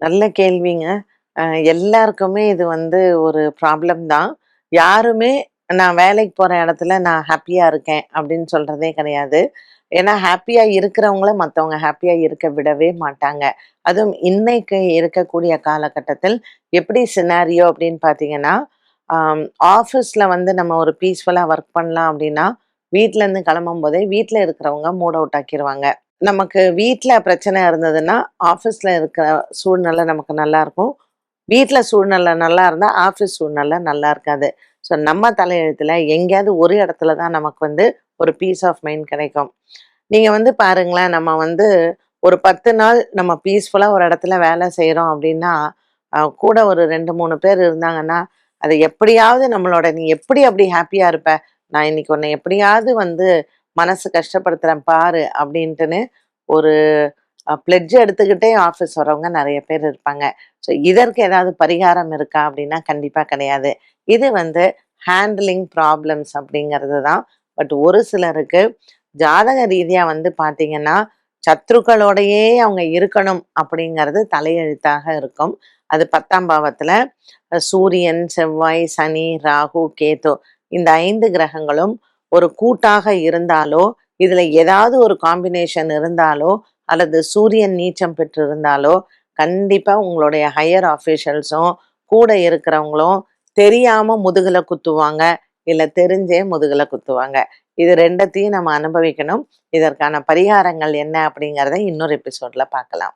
நல்ல கேள்விங்க. எல்லாருக்குமே இது வந்து ஒரு ப்ராப்ளம் தான். யாருமே நான் வேலைக்கு போகிற இடத்துல நான் ஹாப்பியாக இருக்கேன் அப்படின்னு சொல்கிறதே கிடையாது. ஏன்னா ஹாப்பியாக இருக்கிறவங்கள மற்றவங்க ஹாப்பியாக இருக்க விடவே மாட்டாங்க. அதுவும் இன்னைக்கு இருக்கக்கூடிய காலகட்டத்தில் எப்படி சினாரியோ அப்படின்னு பார்த்தீங்கன்னா, ஆஃபீஸில் வந்து நம்ம ஒரு பீஸ்ஃபுல்லாக ஒர்க் பண்ணலாம் அப்படின்னா, வீட்டிலேருந்து கிளம்பும் போதே வீட்டில் இருக்கிறவங்க மூட் அவுட் ஆக்கிடுவாங்க நமக்கு வீட்டில் பிரச்சனை இருந்ததுன்னா, ஆஃபீஸில் இருக்கிற சூழ்நிலை நமக்கு நல்லாயிருக்கும் வீட்டில் சூழ்நிலை நல்லா இருந்தால் ஆஃபீஸ் சூழ்நிலை நல்லா இருக்காது. ஸோ நம்ம தலையெழுத்தில் எங்கேயாவது ஒரு இடத்துல தான் நமக்கு வந்து ஒரு பீஸ் ஆஃப் மைண்ட் கிடைக்கும். நீங்கள் வந்து பாருங்களேன், நம்ம வந்து ஒரு 10 நாள் நம்ம பீஸ்ஃபுல்லாக ஒரு இடத்துல வேலை செய்கிறோம் அப்படின்னா, கூட ஒரு 2, 3 பேர் இருந்தாங்கன்னா, அது எப்படியாவது நம்மளோட "நீ எப்படி அப்படி ஹாப்பியாக இருப்ப? நான் இன்னைக்கு உன்னை எப்படியாவது வந்து மனசு கஷ்டப்படுத்துகிறேன் பாரு" அப்படின்ட்டுன்னு ஒரு பிளட்ஜ் எடுத்துக்கிட்டே ஆஃபீஸ் வரவங்க நிறைய பேர் இருப்பாங்க. ஸோ இதற்கு ஏதாவது பரிகாரம் இருக்கா அப்படின்னா, கண்டிப்பாக கிடையாது. இது வந்து ஹேண்ட்லிங் ப்ராப்ளம்ஸ் அப்படிங்கிறது தான். பட் ஒரு சிலருக்கு ஜாதக ரீதியாக வந்து பார்த்தீங்கன்னா, சத்ருக்களோடையே அவங்க இருக்கணும் அப்படிங்கிறது தலையெழுத்தாக இருக்கும். அது பத்தாம் பாவத்தில் சூரியன், செவ்வாய், சனி, ராகு, கேது இந்த ஐந்து கிரகங்களும் ஒரு கூட்டாக இருந்தாலோ, இதுல ஏதாவது ஒரு காம்பினேஷன் இருந்தாலோ, அல்லது சூரியன் நீச்சம் பெற்றிருந்தாலோ, கண்டிப்பா உங்களுடைய ஹையர் ஆஃபீஷியல்ஸும் கூட இருக்கிறவங்களும் தெரியாம முதுகுல குத்துவாங்க. இல்ல தெரிஞ்சே முதுகுல குத்துவாங்க. இது ரெண்டத்தையும் நம்ம அனுபவிக்கணும். இதற்கான பரிகாரங்கள் என்ன அப்படிங்கிறத இன்னொரு எபிசோட்ல பார்க்கலாம்.